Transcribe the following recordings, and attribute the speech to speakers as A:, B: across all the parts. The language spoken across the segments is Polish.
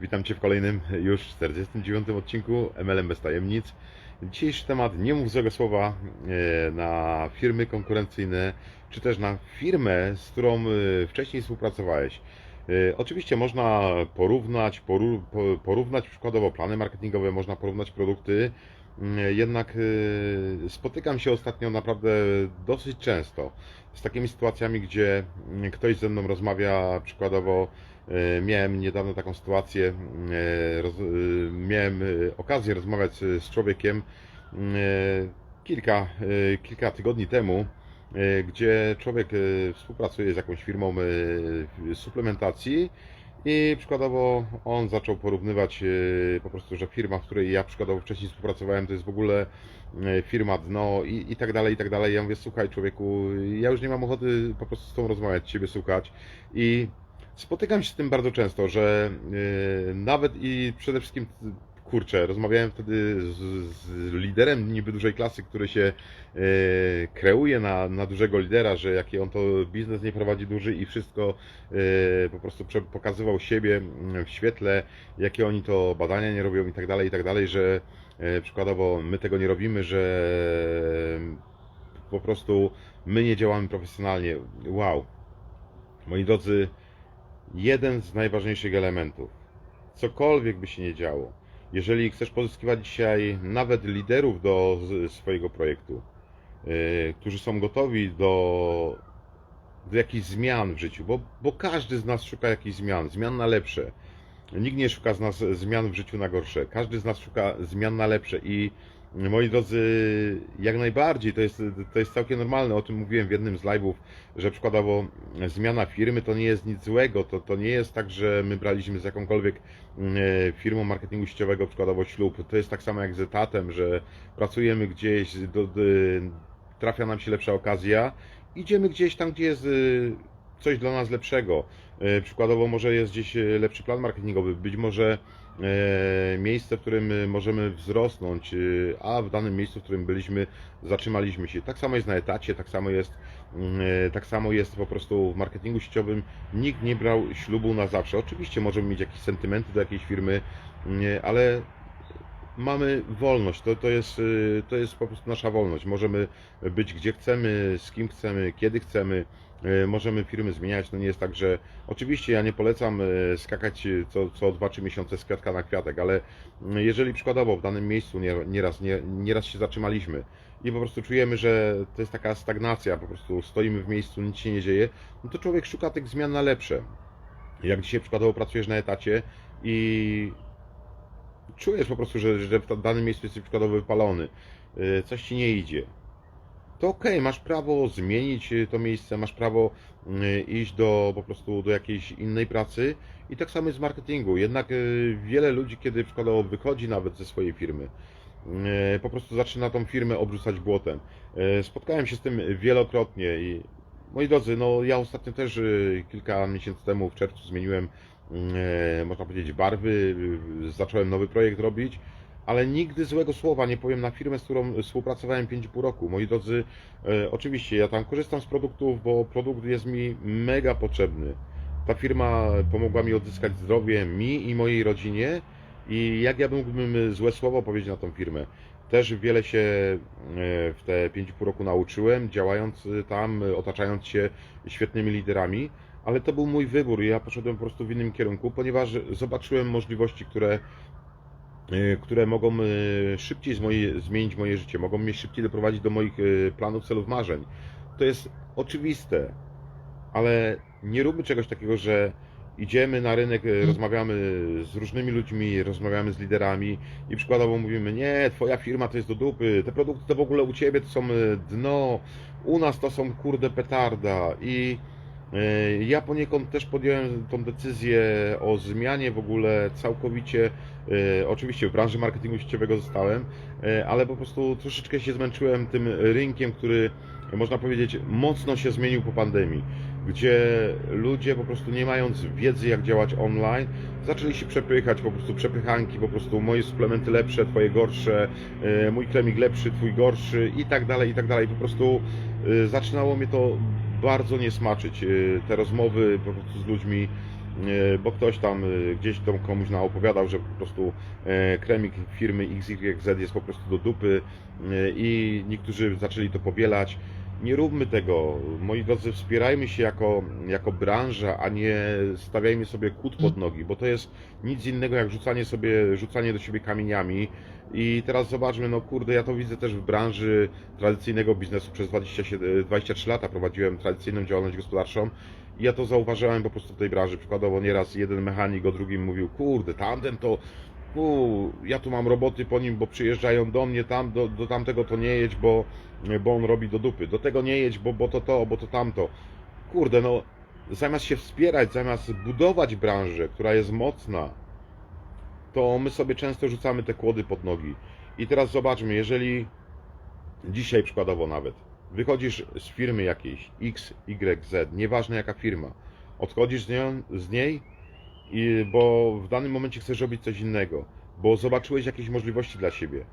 A: Witam Cię w kolejnym już 49 odcinku MLM bez tajemnic. Dzisiejszy temat nie mów złego słowa e, na firmy konkurencyjne, czy też na firmę, z którą e, wcześniej współpracowałeś. E, Oczywiście można porównać, porównać przykładowo plany marketingowe, można porównać produkty, Mm, jednak spotykam się ostatnio naprawdę dosyć często z takimi sytuacjami, gdzie mm, ktoś ze mną rozmawia przykładowo Miałem niedawno taką sytuację, e, e, miałem e, okazję rozmawiać z człowiekiem e, kilka, e, kilka tygodni temu, e, gdzie człowiek e, współpracuje z jakąś firmą e, suplementacji i przykładowo on zaczął porównywać e, po prostu, że firma, w której ja przykładowo wcześniej współpracowałem, to jest w ogóle e, firma dno i, i tak dalej, i tak dalej. Ja mówię, słuchaj człowieku, ja już nie mam ochoty po prostu z tą rozmawiać, Ciebie słuchać i Spotykam się z tym bardzo często, że yy, nawet i przede wszystkim, kurczę, rozmawiałem wtedy z, z liderem niby dużej klasy, który się yy, kreuje na, na dużego lidera, że jaki on to biznes nie prowadzi duży i wszystko yy, po prostu pokazywał siebie w świetle, jakie oni to badania nie robią i tak dalej, i tak dalej, że przykładowo my tego nie robimy, że po prostu my nie działamy profesjonalnie. Wow. Moi drodzy, jeden z najważniejszych elementów. Cokolwiek by się nie działo, jeżeli chcesz pozyskiwać dzisiaj nawet liderów do swojego projektu, yy, którzy są gotowi do, do jakichś zmian w życiu, bo, bo każdy z nas szuka jakichś zmian, zmian na lepsze. Nikt nie szuka z nas zmian w życiu na gorsze. Każdy z nas szuka zmian na lepsze i moi drodzy, jak najbardziej, to jest, to jest całkiem normalne. O tym mówiłem w jednym z live'ów, że przykładowo zmiana firmy to nie jest nic złego. To, to nie jest tak, że my braliśmy z jakąkolwiek mm, e, firmą marketingu sieciowego przykładowo ślub. To jest tak samo jak z etatem, że pracujemy gdzieś, do, do, trafia nam się lepsza okazja, idziemy gdzieś tam, gdzie jest y, coś dla nas lepszego. E, Przykładowo może jest gdzieś e, lepszy plan marketingowy, być może e, miejsce, w którym e, możemy wzrosnąć, e, a w danym miejscu, w którym byliśmy, zatrzymaliśmy się. Tak samo jest na etacie, tak samo jest, mm, e, tak samo jest po prostu w marketingu sieciowym. Nikt nie brał ślubu na zawsze. Oczywiście możemy mieć jakieś sentymenty do jakiejś firmy, mm, ale mamy wolność. To, to, jest, to jest po prostu nasza wolność. Możemy być gdzie chcemy, z kim chcemy, kiedy chcemy. Y, Możemy firmy zmieniać. No nie jest tak, że oczywiście ja nie polecam y, skakać y, co, co 2-3 miesiące z kwiatka na kwiatek, ale y, jeżeli przykładowo w danym miejscu nie- nieraz, nie, nieraz się zatrzymaliśmy i po prostu czujemy, że to jest taka stagnacja, po prostu stoimy w miejscu, nic się nie dzieje, no to człowiek szuka tych zmian na lepsze. Jak dzisiaj przykładowo pracujesz na etacie i czujesz po prostu, że, że w danym miejscu jesteś przykładowo wypalony, coś ci nie idzie, to okej, masz prawo zmienić y, to miejsce, masz prawo y, iść do po prostu do jakiejś innej pracy i tak samo jest w marketingu. Jednak y, wiele ludzi, kiedy przykładowo wychodzi nawet ze swojej firmy, po prostu zaczyna tą firmę obrzucać błotem. Spotkałem się z tym wielokrotnie i moi drodzy, no ja ostatnio też kilka miesięcy temu w czerwcu zmieniłem można powiedzieć, barwy, zacząłem nowy projekt robić, ale nigdy złego słowa nie powiem na firmę, z którą współpracowałem 5,5 roku. Moi drodzy, e, oczywiście ja tam korzystam z produktów, bo produkt jest mi mega potrzebny. Ta firma pomogła mi odzyskać zdrowie, mi i mojej rodzinie i jak ja mógłbym złe słowo powiedzieć na tą firmę. Też wiele się e, w te 5,5 roku nauczyłem, działając tam, otaczając się świetnymi liderami ale to był mój wybór ja poszedłem po prostu w innym kierunku, ponieważ zobaczyłem możliwości, które, które mogą y, szybciej zmienić moje życie, mogą mnie szybciej doprowadzić do moich y, planów, celów, marzeń. To jest oczywiste, ale nie róbmy czegoś takiego, że idziemy na rynek, y, rozmawiamy z różnymi ludźmi, rozmawiamy z liderami i przykładowo mówimy, nie, twoja firma to jest do dupy, te produkty to w ogóle u ciebie to są dno, u nas to są kurde petarda i E, Ja poniekąd też podjąłem tą decyzję o zmianie w ogóle całkowicie. e, Oczywiście w branży marketingu sieciowego zostałem, e, ale po prostu troszeczkę się zmęczyłem tym rynkiem, który można powiedzieć mocno się zmienił po pandemii, gdzie ludzie po prostu nie mając wiedzy jak działać online, zaczęli się przepychać, po prostu przepychanki, po prostu moje suplementy lepsze, twoje gorsze, e, mój kremik lepszy, twój gorszy i tak dalej, i tak dalej. Po prostu e, zaczynało mnie to bardzo nie smaczyć. Yy, Te rozmowy po prostu z ludźmi e, bo ktoś tam e, gdzieś tam komuś naopowiadał, że po prostu e, kremik firmy XYZ jest po prostu do dupy i niektórzy zaczęli to powielać. Nie róbmy tego, moi drodzy, wspierajmy się jako, jako branża, a nie stawiajmy sobie kłód pod nogi, bo to jest nic innego jak rzucanie sobie, rzucanie do siebie kamieniami. I teraz zobaczmy, no kurde, ja to widzę też w branży tradycyjnego biznesu. Przez 27, 23 lata prowadziłem tradycyjną działalność gospodarczą i ja to zauważyłem po prostu w tej branży. Przykładowo nieraz jeden mechanik o drugim mówił, kurde, tamten to ja tu mam roboty po nim, bo przyjeżdżają do mnie, tam, do, do tamtego to nie jedź, bo, bo on robi do dupy, do tego nie jedź, bo, bo to to, bo to tamto. Kurde, no zamiast się wspierać, zamiast budować branżę, która jest mocna, to my sobie często rzucamy te kłody pod nogi. I teraz zobaczmy, jeżeli dzisiaj przykładowo nawet wychodzisz z firmy jakiejś X, Y, Z, nieważne jaka firma, odchodzisz z, nią, z niej, i, bo w danym momencie chcesz robić coś innego, bo zobaczyłeś jakieś możliwości dla siebie,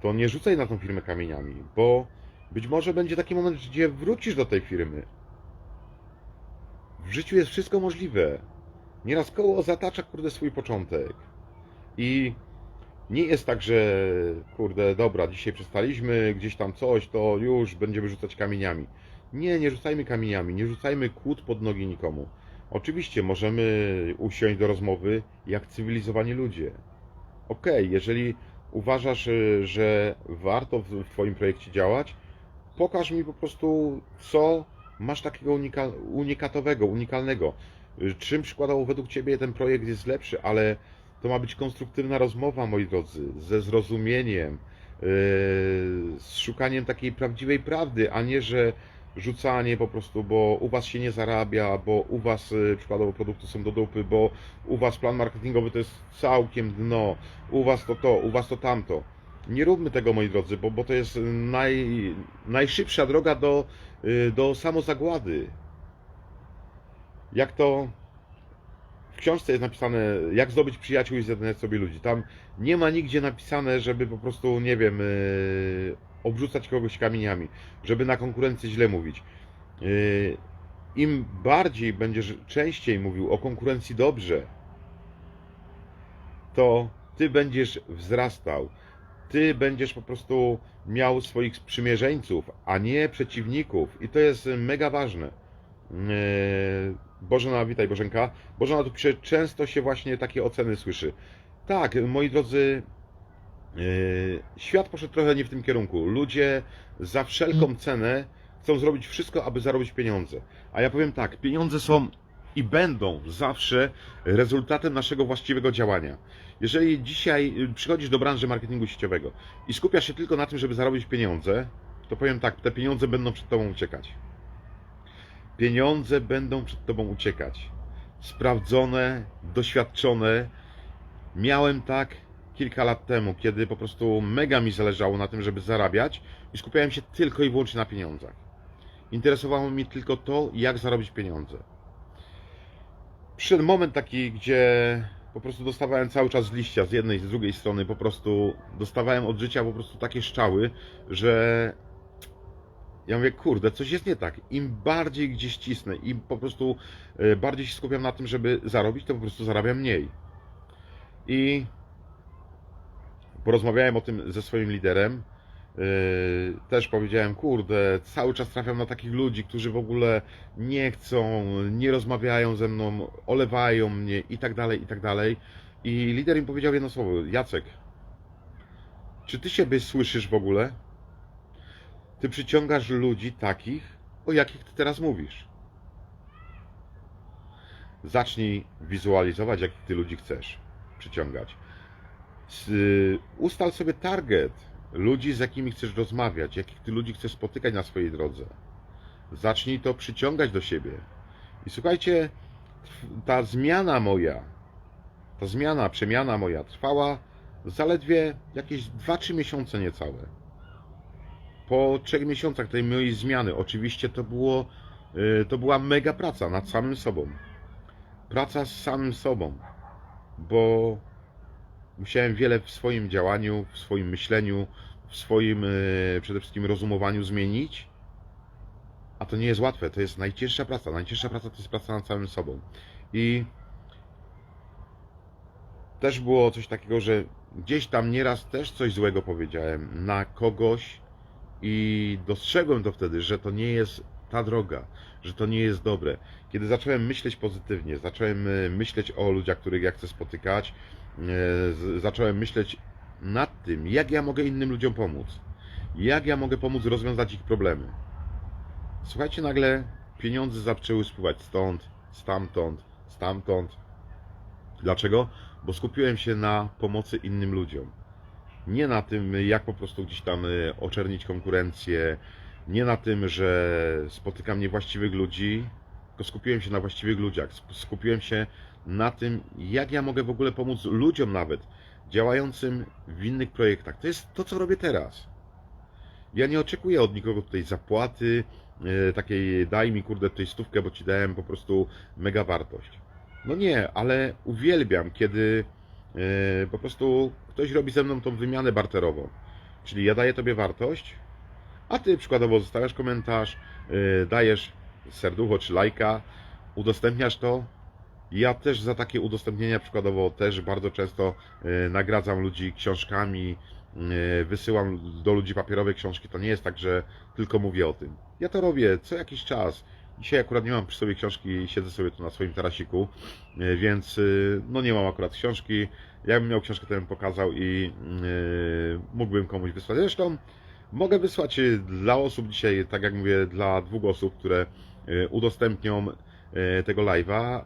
A: to nie rzucaj na tą firmę kamieniami, bo być może będzie taki moment, gdzie wrócisz do tej firmy. W życiu jest wszystko możliwe. Nieraz koło zatacza, kurde, swój początek. I nie jest tak, że kurde, dobra, dzisiaj przestaliśmy, gdzieś tam coś, to już będziemy rzucać kamieniami. Nie, nie rzucajmy kamieniami, nie rzucajmy kłód pod nogi nikomu. Oczywiście możemy usiąść do rozmowy jak cywilizowani ludzie. Okej, jeżeli uważasz, y, że warto w Twoim projekcie działać, pokaż mi po prostu, co masz takiego unika- unikatowego, unikalnego. Y, Czym przykładowo według Ciebie ten projekt jest lepszy, ale to ma być konstruktywna rozmowa, moi drodzy, ze zrozumieniem, yy, z szukaniem takiej prawdziwej prawdy, a nie, że rzucanie po prostu, bo u Was się nie zarabia, bo u Was yy, przykładowo produkty są do dupy, bo u Was plan marketingowy to jest całkiem dno, u Was to to, u Was to tamto. Nie róbmy tego, moi drodzy, bo, bo to jest naj, najszybsza droga do, yy, do samozagłady. Jak to książce jest napisane, jak zdobyć przyjaciół i zjednać sobie ludzi. Tam nie ma nigdzie napisane, żeby po prostu, nie wiem, yy, obrzucać kogoś kamieniami, żeby na konkurencji źle mówić. Yy, Im bardziej będziesz częściej mówił o konkurencji dobrze, to ty będziesz wzrastał. Ty będziesz po prostu miał swoich sprzymierzeńców, a nie przeciwników. I to jest mega ważne. Yy, Bożena, witaj Bożenka. Bożena tu pisze, często się właśnie takie oceny słyszy. Tak, moi drodzy, yy, świat poszedł trochę nie w tym kierunku. Ludzie za wszelką cenę chcą zrobić wszystko, aby zarobić pieniądze. A ja powiem tak, pieniądze są i będą zawsze rezultatem naszego właściwego działania. Jeżeli dzisiaj y, przychodzisz do branży marketingu sieciowego i skupiasz się tylko na tym, żeby zarobić pieniądze, to powiem tak, te pieniądze będą przed tobą uciekać. Pieniądze będą przed tobą uciekać. Sprawdzone, doświadczone. Miałem tak kilka lat temu, kiedy po prostu mega mi zależało na tym, żeby zarabiać i skupiałem się tylko i wyłącznie na pieniądzach. Interesowało mnie tylko to, jak zarobić pieniądze. Przyszedł moment taki, gdzie po prostu dostawałem cały czas z liścia z jednej z drugiej strony, po prostu dostawałem od życia po prostu takie szczały, że ja mówię, kurde, coś jest nie tak. Im bardziej gdzieś cisnę, im po prostu e, bardziej się skupiam na tym, żeby zarobić, to po prostu zarabiam mniej. I porozmawiałem o tym ze swoim liderem. Yy, Też powiedziałem, kurde, cały czas trafiam na takich ludzi, którzy w ogóle nie chcą, nie rozmawiają ze mną, olewają mnie i tak dalej, i tak dalej. I lider im powiedział jedno słowo, Jacek, czy ty siebie słyszysz w ogóle? Ty przyciągasz ludzi takich, o jakich ty teraz mówisz. Zacznij wizualizować, jakich ty ludzi chcesz przyciągać. Y, Ustal sobie target ludzi, z jakimi chcesz rozmawiać, jakich ty ludzi chcesz spotykać na swojej drodze. Zacznij to przyciągać do siebie. I słuchajcie, ta zmiana moja, ta zmiana, przemiana moja trwała zaledwie jakieś 2-3 miesiące niecałe po trzech miesiącach tej mojej zmiany, oczywiście to było, y, to była mega praca nad samym sobą. Praca z samym sobą, bo musiałem wiele w swoim działaniu, w swoim myśleniu, w swoim y, przede wszystkim rozumowaniu zmienić. A to nie jest łatwe, to jest najcięższa praca. Najcięższa praca to jest praca nad samym sobą. I też było coś takiego, że gdzieś tam nieraz też coś złego powiedziałem na kogoś i dostrzegłem to wtedy, że to nie jest ta droga, że to nie jest dobre. Kiedy zacząłem myśleć pozytywnie, zacząłem e, myśleć o ludziach, których ja chcę spotykać, e, zacząłem myśleć nad tym, jak ja mogę innym ludziom pomóc, jak ja mogę pomóc rozwiązać ich problemy. Słuchajcie, nagle pieniądze zaczęły spływać stąd, stamtąd, stamtąd. Dlaczego? Bo skupiłem się na pomocy innym ludziom. Nie na tym, jak po prostu gdzieś tam y, oczernić konkurencję, nie na tym, że spotykam niewłaściwych ludzi, tylko skupiłem się na właściwych ludziach. Skupiłem się na tym, jak ja mogę w ogóle pomóc ludziom nawet działającym w innych projektach. To jest to, co robię teraz. Ja nie oczekuję od nikogo tutaj zapłaty, e, takiej daj mi kurde tutaj stówkę, bo ci dałem po prostu mega wartość. No nie, ale uwielbiam, kiedy po prostu ktoś robi ze mną tą wymianę barterową. Czyli ja daję tobie wartość, a ty przykładowo zostawiasz komentarz, e, dajesz serducho czy lajka, udostępniasz to. Ja też za takie udostępnienia przykładowo też bardzo często e, nagradzam ludzi książkami, wysyłam do ludzi papierowe książki. To nie jest tak, że tylko mówię o tym. Ja to robię co jakiś czas. Dzisiaj akurat nie mam przy sobie książki, siedzę sobie tu na swoim tarasiku, e, więc e, no nie mam akurat książki. Jakbym miał książkę, to bym pokazał i e, mógłbym komuś wysłać. Zresztą mogę wysłać dla osób dzisiaj, tak jak mówię, dla dwóch osób, które udostępnią tego live'a,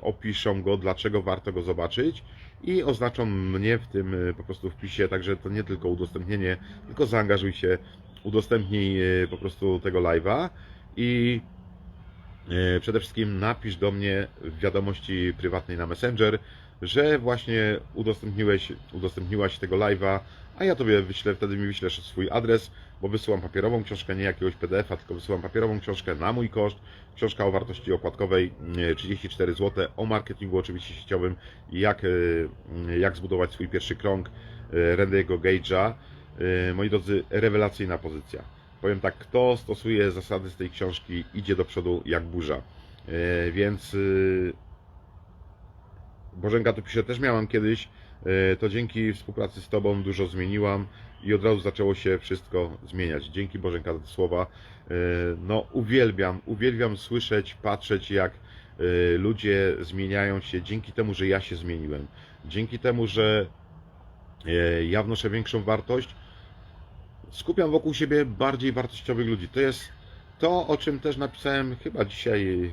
A: opiszą go, dlaczego warto go zobaczyć i oznaczą mnie w tym po prostu wpisie, także to nie tylko udostępnienie, tylko zaangażuj się, udostępnij po prostu tego live'a i przede wszystkim napisz do mnie w wiadomości prywatnej na Messenger, że właśnie udostępniłeś, udostępniłaś tego live'a, a ja tobie wyślę, wtedy mi wyślesz swój adres, bo wysyłam papierową książkę, nie jakiegoś PDF-a, tylko wysyłam papierową książkę na mój koszt. Książka o wartości okładkowej e, 34 zł, o marketingu oczywiście sieciowym, jak, e, jak zbudować swój pierwszy krąg e, Randy'ego Gage'a. E, Moi drodzy, rewelacyjna pozycja. Powiem tak, kto stosuje zasady z tej książki, idzie do przodu jak burza. E, Więc e, Bożenka tu pisze, też miałam kiedyś, e, to dzięki współpracy z Tobą dużo zmieniłam i od razu zaczęło się wszystko zmieniać. Dzięki Bożenka za te słowa. E, No uwielbiam, uwielbiam słyszeć, patrzeć jak ludzie zmieniają się dzięki temu, że ja się zmieniłem. Dzięki temu, że ja wnoszę większą wartość, skupiam wokół siebie bardziej wartościowych ludzi. To jest to, o czym też napisałem chyba dzisiaj,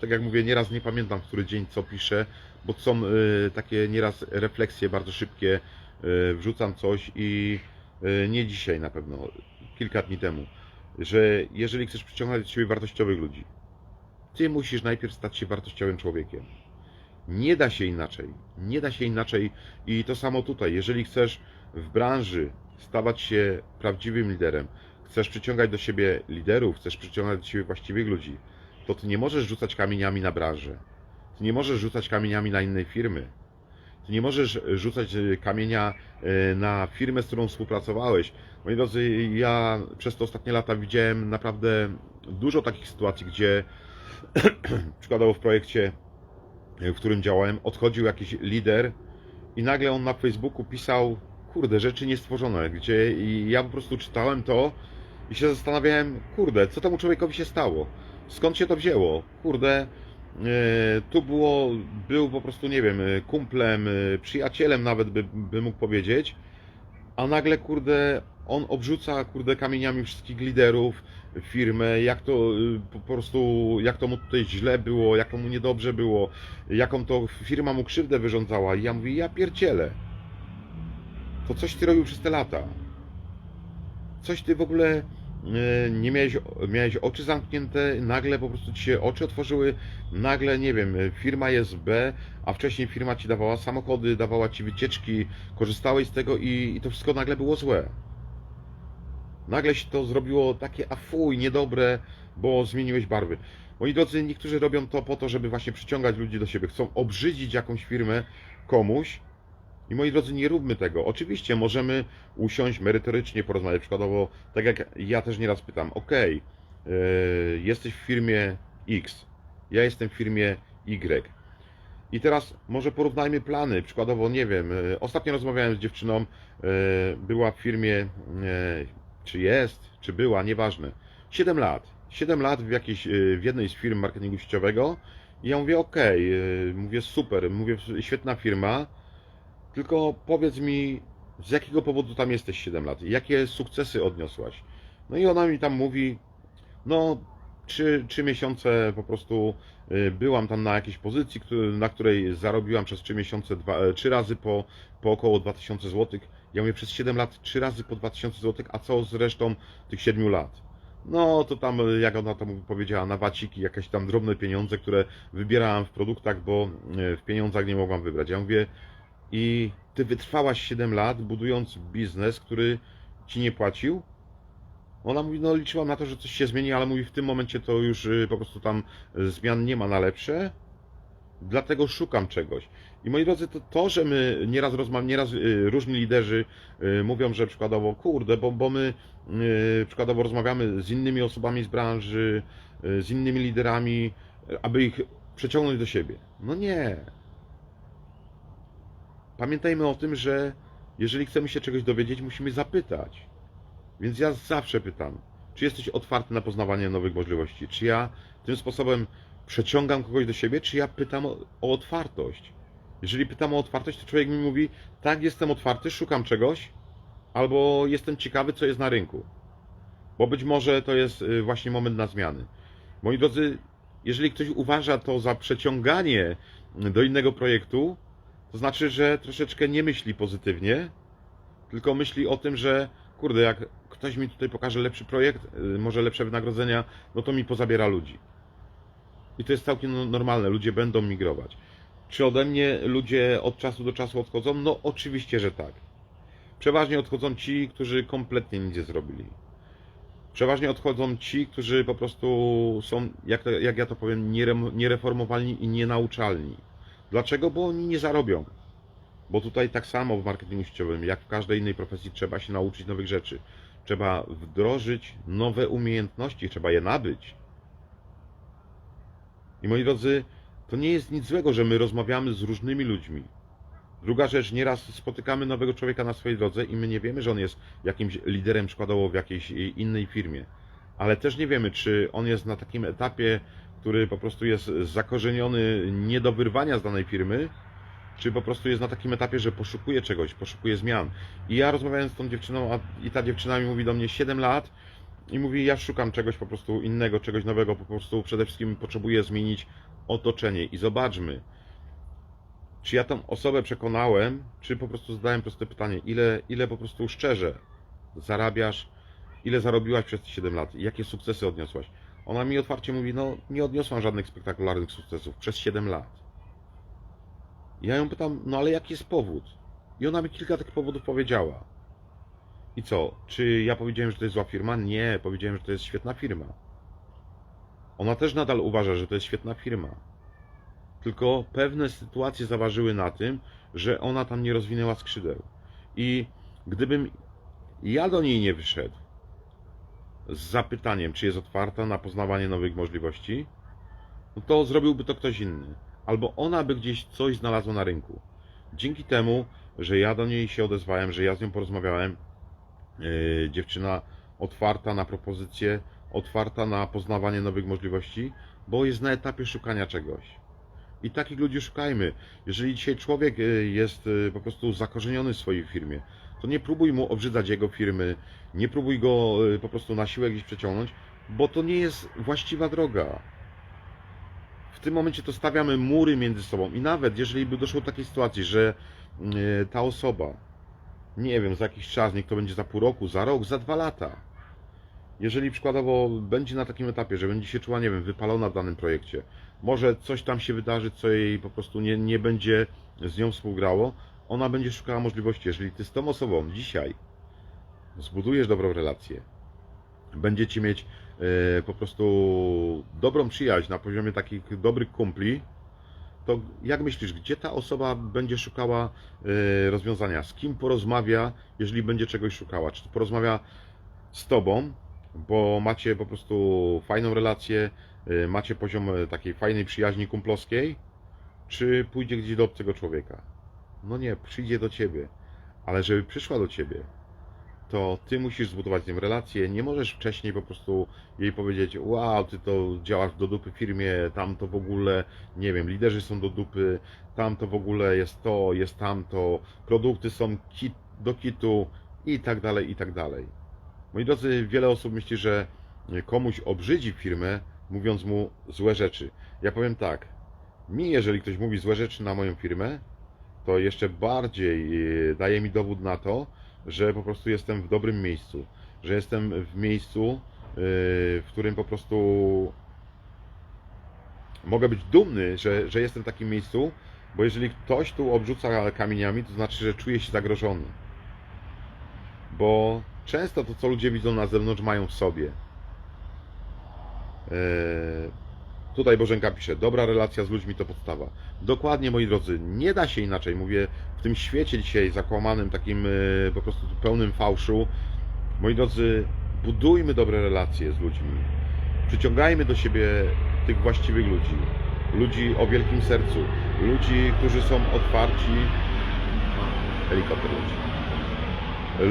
A: tak jak mówię, nieraz nie pamiętam, który dzień co piszę, bo są y, takie nieraz refleksje bardzo szybkie, y, wrzucam coś i y, nie dzisiaj na pewno, kilka dni temu, że jeżeli chcesz przyciągać do siebie wartościowych ludzi, ty musisz najpierw stać się wartościowym człowiekiem. Nie da się inaczej. Nie da się inaczej. I to samo tutaj. Jeżeli chcesz w branży stawać się prawdziwym liderem, chcesz przyciągać do siebie liderów, chcesz przyciągać do siebie właściwych ludzi, to ty nie możesz rzucać kamieniami na branżę. Ty nie możesz rzucać kamieniami na inne firmy. Ty nie możesz rzucać e, kamienia e, na firmę, z którą współpracowałeś. Moi drodzy, ja przez te ostatnie lata widziałem naprawdę dużo takich sytuacji, gdzie przykładowo w projekcie w którym działałem, odchodził jakiś lider i nagle on na Facebooku pisał, kurde, rzeczy niestworzone, gdzie i ja po prostu czytałem to i się zastanawiałem, kurde, co temu człowiekowi się stało? Skąd się to wzięło? Kurde, e, tu było, był po prostu, nie wiem, e, kumplem, e, przyjacielem nawet by, by mógł powiedzieć, a nagle, kurde, on obrzuca, kurde, kamieniami wszystkich liderów, firmę, jak to y, po prostu, jak to mu tutaj źle było, jak to mu niedobrze było, jaką to firma mu krzywdę wyrządzała. I ja mówię, ja pierdzielę. To coś ty robił przez te lata. Coś ty w ogóle e, nie miałeś, miałeś oczy zamknięte, nagle po prostu ci się oczy otworzyły, nagle, nie wiem, firma jest B, a wcześniej firma ci dawała samochody, dawała ci wycieczki, korzystałeś z tego i, i to wszystko nagle było złe. Nagle się to zrobiło takie a fuj, niedobre, bo zmieniłeś barwy. Moi drodzy, niektórzy robią to po to, żeby właśnie przyciągać ludzi do siebie. Chcą obrzydzić jakąś firmę komuś. I moi drodzy, nie róbmy tego. Oczywiście możemy usiąść merytorycznie, porozmawiać. Przykładowo, tak jak ja też nieraz pytam, ok, jesteś w firmie X, ja jestem w firmie Y. I teraz może porównajmy plany. Przykładowo, nie wiem, e, ostatnio rozmawiałem z dziewczyną, e, była w firmie, e, czy jest, czy była, nieważne. 7 lat. 7 lat w, jakiejś, e, w jednej z firm marketingu sieciowego. I ja mówię, e, mówię super, mówię, świetna firma, tylko powiedz mi, z jakiego powodu tam jesteś 7 lat? Jakie sukcesy odniosłaś? No i ona mi tam mówi, no trzy, trzy miesiące po prostu y, byłam tam na jakiejś pozycji, na której zarobiłam przez 3 miesiące dwa, e, trzy razy po, po około 2000 zł. Ja mówię przez 7 lat trzy razy po 2000 zł, a co z resztą tych 7 lat? No to tam, y, jak ona tam powiedziała, na waciki, jakieś tam drobne pieniądze, które wybierałam w produktach, bo y, w pieniądzach nie mogłam wybrać. Ja mówię, i ty wytrwałaś 7 lat budując biznes, który ci nie płacił? Ona mówi, no liczyłam na to, że coś się zmieni, ale mówi, w tym momencie to już y, po prostu tam y, zmian nie ma na lepsze, dlatego szukam czegoś. I moi drodzy, to, to że my nieraz rozmawiamy, nieraz y, różni liderzy y, mówią, że przykładowo, kurde, bo, bo my y, przykładowo rozmawiamy z innymi osobami z branży, y, z innymi liderami, y, aby ich przeciągnąć do siebie. No nie. Pamiętajmy o tym, że jeżeli chcemy się czegoś dowiedzieć, musimy zapytać. Więc ja zawsze pytam, czy jesteś otwarty na poznawanie nowych możliwości? Czy ja tym sposobem przeciągam kogoś do siebie, czy ja pytam o, o otwartość? Jeżeli pytam o otwartość, to człowiek mi mówi, tak, jestem otwarty, szukam czegoś, albo jestem ciekawy, co jest na rynku. Bo być może to jest y, właśnie moment na zmiany. Moi drodzy, jeżeli ktoś uważa to za przeciąganie do innego projektu, to znaczy, że troszeczkę nie myśli pozytywnie, tylko myśli o tym, że kurde, jak ktoś mi tutaj pokaże lepszy projekt, y, może lepsze wynagrodzenia, no to mi pozabiera ludzi. I to jest całkiem no- normalne, ludzie będą migrować. Czy ode mnie ludzie od czasu do czasu odchodzą? No oczywiście, że tak. Przeważnie odchodzą ci, którzy kompletnie nic nie zrobili. Przeważnie odchodzą ci, którzy po prostu są, jak, jak ja to powiem, niereformowalni i nienauczalni. Dlaczego? Bo oni nie zarobią. Bo tutaj tak samo w marketingu sieciowym, jak w każdej innej profesji, trzeba się nauczyć nowych rzeczy. Trzeba wdrożyć nowe umiejętności, trzeba je nabyć. I moi drodzy, to nie jest nic złego, że my rozmawiamy z różnymi ludźmi. Druga rzecz, nieraz spotykamy nowego człowieka na swojej drodze i my nie wiemy, że on jest jakimś liderem przykładowo w jakiejś innej firmie. Ale też nie wiemy, czy on jest na takim etapie, który po prostu jest zakorzeniony nie do wyrwania z danej firmy, czy po prostu jest na takim etapie, że poszukuje czegoś, poszukuje zmian. I ja rozmawiałem z tą dziewczyną, a i ta dziewczyna mi mówi do mnie 7 lat i mówi, ja szukam czegoś po prostu innego, czegoś nowego, po prostu przede wszystkim potrzebuję zmienić otoczenie. I zobaczmy, czy ja tą osobę przekonałem, czy po prostu zadałem proste pytanie, ile, ile po prostu szczerze zarabiasz, ile zarobiłaś przez te 7 lat, jakie sukcesy odniosłaś. Ona mi otwarcie mówi, no nie odniosłam żadnych spektakularnych sukcesów przez 7 lat. Ja ją pytam, no ale jaki jest powód? I ona mi kilka tych powodów powiedziała. I co? Czy ja powiedziałem, że to jest zła firma? Nie, powiedziałem, że to jest świetna firma. Ona też nadal uważa, że to jest świetna firma. Tylko pewne sytuacje zaważyły na tym, że ona tam nie rozwinęła skrzydeł. I gdybym ja do niej nie wyszedł z zapytaniem, czy jest otwarta na poznawanie nowych możliwości, no to zrobiłby to ktoś inny. Albo ona by gdzieś coś znalazła na rynku. Dzięki temu, że ja do niej się odezwałem, że ja z nią porozmawiałem, yy, dziewczyna otwarta na propozycje, otwarta na poznawanie nowych możliwości, bo jest na etapie szukania czegoś. I takich ludzi szukajmy. Jeżeli dzisiaj człowiek yy, jest yy, po prostu zakorzeniony w swojej firmie, to nie próbuj mu obrzydzać jego firmy, nie próbuj go yy, po prostu na siłę gdzieś przeciągnąć, bo to nie jest właściwa droga. W tym momencie to stawiamy mury między sobą i nawet jeżeli by doszło do takiej sytuacji, że y, ta osoba, nie wiem, za jakiś czas, niech to będzie za pół roku, za rok, za dwa lata, jeżeli przykładowo będzie na takim etapie, że będzie się czuła, nie wiem, wypalona w danym projekcie, może coś tam się wydarzy, co jej po prostu nie, nie będzie z nią współgrało, ona będzie szukała możliwości. Jeżeli ty z tą osobą dzisiaj zbudujesz dobrą relację, będziecie mieć e, po prostu dobrą przyjaźń na poziomie takich dobrych kumpli, to jak myślisz, gdzie ta osoba będzie szukała e, rozwiązania? Z kim porozmawia, jeżeli będzie czegoś szukała? Czy porozmawia z tobą, bo macie po prostu fajną relację, e, macie poziom takiej fajnej przyjaźni kumplowskiej, czy pójdzie gdzieś do obcego człowieka? No nie, przyjdzie do ciebie. Ale żeby przyszła do ciebie, to ty musisz zbudować z nią relację. Nie możesz wcześniej po prostu jej powiedzieć, wow, ty to działasz do dupy firmie, tam to w ogóle, nie wiem, liderzy są do dupy, tam to w ogóle jest to, jest tamto, produkty są kit, do kitu i tak dalej, i tak dalej. Moi drodzy, wiele osób myśli, że komuś obrzydzi firmę, mówiąc mu złe rzeczy. Ja powiem tak, mi jeżeli ktoś mówi złe rzeczy na moją firmę, to jeszcze bardziej e, daje mi dowód na to, że po prostu jestem w dobrym miejscu, że jestem w miejscu, yy, w którym po prostu mogę być dumny, że, że jestem w takim miejscu, bo jeżeli ktoś tu obrzuca kamieniami, to znaczy, że czuje się zagrożony. Bo często to, co ludzie widzą na zewnątrz, mają w sobie. Yy, Tutaj Bożenka pisze, dobra relacja z ludźmi to podstawa. Dokładnie, moi drodzy, nie da się inaczej. Mówię, w tym świecie dzisiaj zakłamanym, takim e, po prostu pełnym fałszu, moi drodzy, budujmy dobre relacje z ludźmi. Przyciągajmy do siebie tych właściwych ludzi. Ludzi o wielkim sercu. Ludzi, którzy są otwarci. Helikopter leci.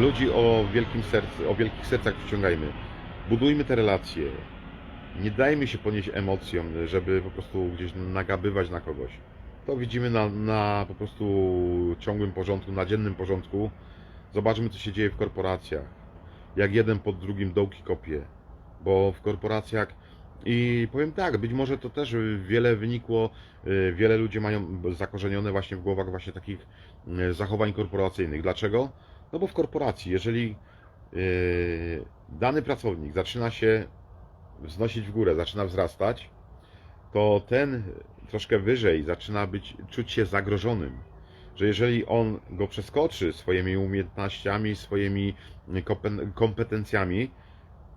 A: Ludzi o wielkim sercu, o wielkich sercach przyciągajmy. Budujmy te relacje. Nie dajmy się ponieść emocjom, żeby po prostu gdzieś nagabywać na kogoś. To widzimy na, na po prostu ciągłym porządku, na dziennym porządku. Zobaczmy, co się dzieje w korporacjach. Jak jeden pod drugim dołki kopie. Bo w korporacjach i powiem tak, być może to też wiele wynikło, y, wiele ludzi mają zakorzenione właśnie w głowach właśnie takich y, zachowań korporacyjnych. Dlaczego? No bo w korporacji, jeżeli y, dany pracownik zaczyna się wznosić w górę, zaczyna wzrastać, to ten troszkę wyżej zaczyna być, czuć się zagrożonym. Że jeżeli on go przeskoczy swoimi umiejętnościami, swoimi kompe- kompetencjami,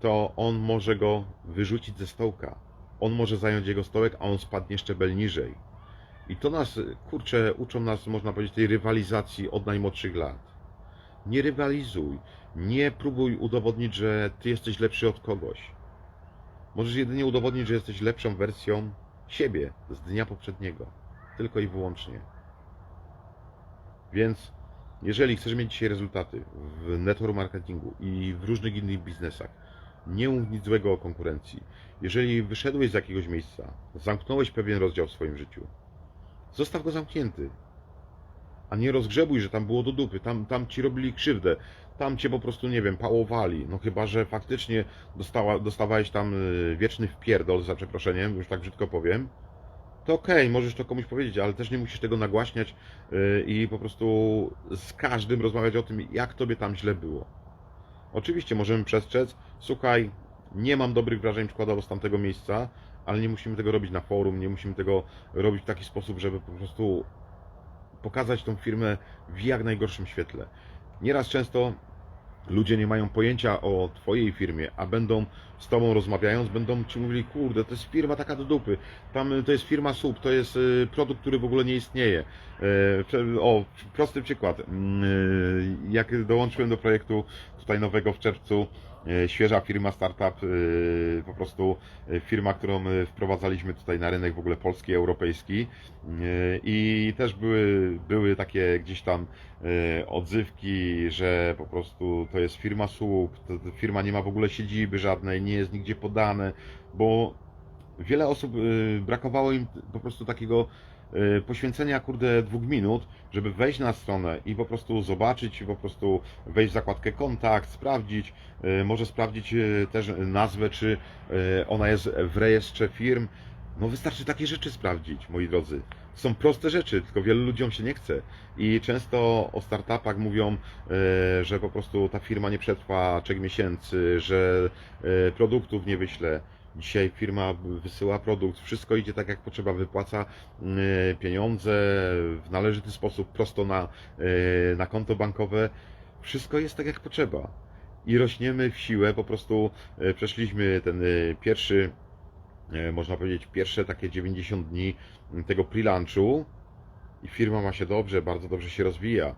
A: to on może go wyrzucić ze stołka. On może zająć jego stołek, a on spadnie szczebel niżej. I to nas, kurczę, uczą nas, można powiedzieć, tej rywalizacji od najmłodszych lat. Nie rywalizuj, nie próbuj udowodnić, że ty jesteś lepszy od kogoś. Możesz jedynie udowodnić, że jesteś lepszą wersją siebie z dnia poprzedniego. Tylko i wyłącznie. Więc jeżeli chcesz mieć dzisiaj rezultaty w network marketingu i w różnych innych biznesach, nie mów nic złego o konkurencji. Jeżeli wyszedłeś z jakiegoś miejsca, zamknąłeś pewien rozdział w swoim życiu, zostaw go zamknięty. A nie rozgrzebuj, że tam było do dupy, tam, tam ci robili krzywdę, tam cię po prostu, nie wiem, pałowali. No chyba, że faktycznie dostała, dostawałeś tam y, wieczny wpierdol, za przeproszeniem, już tak brzydko powiem, to okej, możesz to komuś powiedzieć, ale też nie musisz tego nagłaśniać y, i po prostu z każdym rozmawiać o tym, jak tobie tam źle było. Oczywiście możemy przestrzec, słuchaj, nie mam dobrych wrażeń przykładowo z tamtego miejsca, ale nie musimy tego robić na forum, nie musimy tego robić w taki sposób, żeby po prostu pokazać tą firmę w jak najgorszym świetle. Nieraz często ludzie nie mają pojęcia o Twojej firmie, a będą z Tobą rozmawiając, będą Ci mówili, kurde, to jest firma taka do dupy, tam y, to jest firma SUB, to jest y, produkt, który w ogóle nie istnieje. Y, O, prosty przykład. Mm, Jak dołączyłem do projektu tutaj nowego w czerwcu, świeża firma, startup, po prostu firma, którą wprowadzaliśmy tutaj na rynek w ogóle polski, europejski i też były, były takie gdzieś tam odzywki, że po prostu to jest firma słup, firma nie ma w ogóle siedziby żadnej, nie jest nigdzie podane, bo wiele osób y, brakowało im po prostu takiego y, poświęcenia, kurde, dwóch minut, żeby wejść na stronę i po prostu zobaczyć, po prostu wejść w zakładkę kontakt, sprawdzić, y, może sprawdzić też nazwę, czy ona jest w rejestrze firm. No wystarczy takie rzeczy sprawdzić, moi drodzy. Są proste rzeczy, tylko wielu ludziom się nie chce. I często o startupach mówią, e, że po prostu ta firma nie przetrwa trzech miesięcy, że e, produktów nie wyśle. Dzisiaj firma wysyła produkt, wszystko idzie tak jak potrzeba, wypłaca e, pieniądze w należyty sposób prosto na, na konto bankowe. Wszystko jest tak jak potrzeba. I rośniemy w siłę, po prostu przeszliśmy ten pierwszy można powiedzieć, pierwsze takie 90 dni tego pre-launchu i firma ma się dobrze, bardzo dobrze się rozwija. E,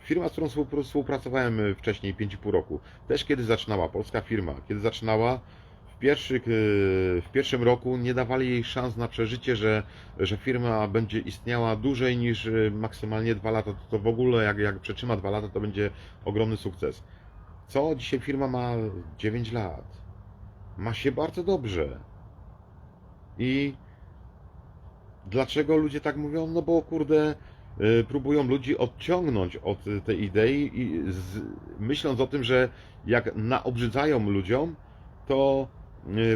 A: Firma, z którą współpr- współpracowałem e, wcześniej 5,5 roku, też kiedy zaczynała, polska firma, kiedy zaczynała, w, y, w pierwszym roku nie dawali jej szans na przeżycie, że, że firma będzie istniała dłużej niż maksymalnie dwa lata. To, to w ogóle jak, jak przetrzyma dwa lata, to będzie ogromny sukces. Co dzisiaj firma ma 9 lat? Ma się bardzo dobrze. I dlaczego ludzie tak mówią? No bo kurde, y, próbują ludzi odciągnąć od tej idei i z, myśląc o tym, że jak naobrzydzają ludziom, to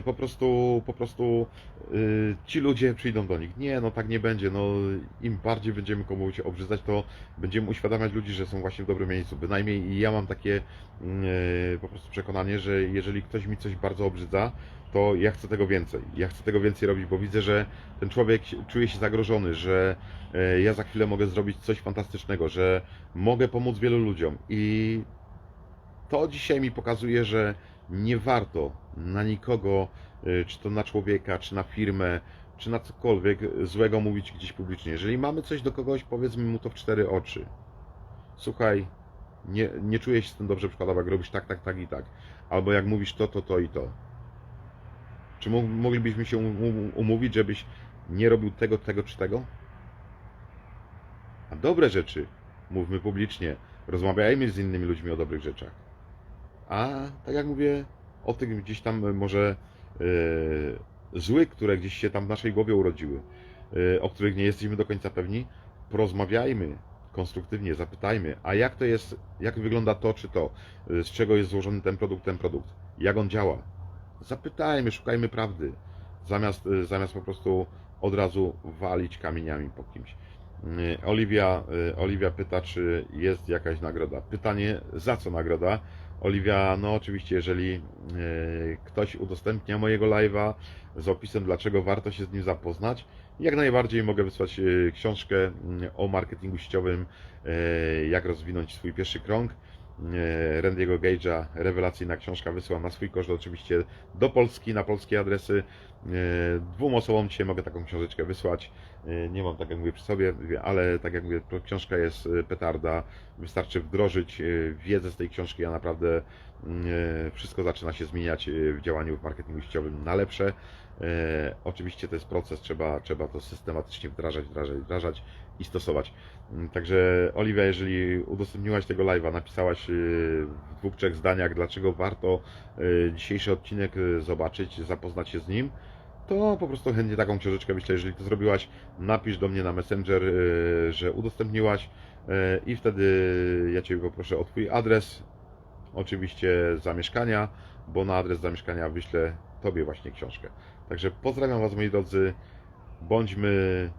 A: po prostu, po prostu y, ci ludzie przyjdą do nich. Nie, no tak nie będzie. No, Im bardziej będziemy komuś obrzydzać, to będziemy uświadamiać ludzi, że są właśnie w dobrym miejscu. Bynajmniej ja mam takie y, po prostu przekonanie, że jeżeli ktoś mi coś bardzo obrzydza, to ja chcę tego więcej. Ja chcę tego więcej robić, bo widzę, że ten człowiek czuje się zagrożony, że ja za chwilę mogę zrobić coś fantastycznego, że mogę pomóc wielu ludziom. I to dzisiaj mi pokazuje, że nie warto na nikogo, e, czy to na człowieka, czy na firmę, czy na cokolwiek złego mówić gdzieś publicznie. Jeżeli mamy coś do kogoś, powiedzmy mu to w cztery oczy. Słuchaj, nie, nie czuję się z tym dobrze przykładowo, jak robisz tak, tak, tak i tak. Albo jak mówisz to, to, to i to. Czy mo- moglibyśmy się um- um- umówić, żebyś nie robił tego, tego czy tego? A dobre rzeczy mówmy publicznie. Rozmawiajmy z innymi ludźmi o dobrych rzeczach. A tak jak mówię, o tych gdzieś tam e, może e, złych, które gdzieś się tam w naszej głowie urodziły, e, o których nie jesteśmy do końca pewni, porozmawiajmy konstruktywnie, zapytajmy, a jak to jest, jak wygląda to czy to, z czego jest złożony ten produkt, ten produkt, jak on działa. Zapytajmy, szukajmy prawdy, zamiast, zamiast po prostu od razu walić kamieniami po kimś. Oliwia, Oliwia pyta, czy jest jakaś nagroda. Pytanie, za co nagroda? Oliwia, no oczywiście, jeżeli y, ktoś udostępnia mojego live'a z opisem, dlaczego warto się z nim zapoznać, jak najbardziej mogę wysłać y, książkę y, o marketingu sieciowym, y, jak rozwinąć swój pierwszy krąg. E, Randy'ego Gage'a, rewelacyjna książka, wysyłam na swój koszt oczywiście do Polski, na polskie adresy. E, Dwóm osobom dzisiaj mogę taką książeczkę wysłać. E, Nie mam tak jak mówię przy sobie, ale tak jak mówię, książka jest petarda. Wystarczy wdrożyć wiedzę z tej książki, a naprawdę mm, wszystko zaczyna się zmieniać w działaniu w marketingu sieciowym na lepsze. Oczywiście to jest proces, trzeba, trzeba to systematycznie wdrażać, wdrażać, wdrażać i stosować. Mm, Także Oliwia, jeżeli udostępniłaś tego live'a, napisałaś y, w dwóch, trzech zdaniach, dlaczego warto y, dzisiejszy odcinek y, zobaczyć, zapoznać się z nim, to po prostu chętnie taką książeczkę wyślę. Jeżeli to zrobiłaś, napisz do mnie na Messenger, że udostępniłaś i wtedy ja Cię poproszę o Twój adres, oczywiście zamieszkania, bo na adres zamieszkania wyślę Tobie właśnie książkę. Także pozdrawiam Was moi drodzy, bądźmy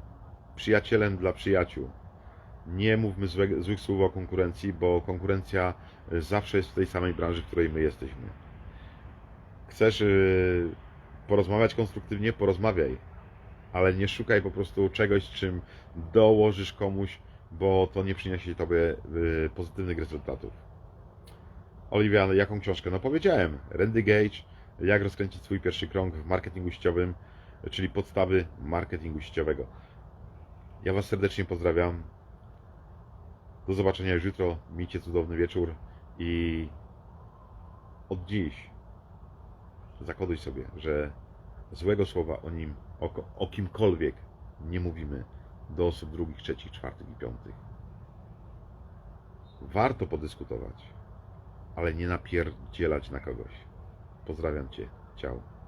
A: przyjacielem dla przyjaciół. Nie mówmy złe, złych słów o konkurencji, bo konkurencja y, zawsze jest w tej samej branży, w której my jesteśmy. Chcesz y, porozmawiać konstruktywnie, porozmawiaj, ale nie szukaj po prostu czegoś, czym dołożysz komuś, bo to nie przyniesie Tobie y, pozytywnych rezultatów. Oliwia, jaką książkę? No powiedziałem, Randy Gage, jak rozkręcić swój pierwszy krąg w marketingu sieciowym, czyli podstawy marketingu sieciowego. Ja Was serdecznie pozdrawiam. Do zobaczenia już jutro. Miejcie cudowny wieczór i od dziś zakoduj sobie, że złego słowa o nim, o, o kimkolwiek nie mówimy do osób drugich, trzecich, czwartych i piątych. Warto podyskutować, ale nie napierdzielać na kogoś. Pozdrawiam Cię. Ciao.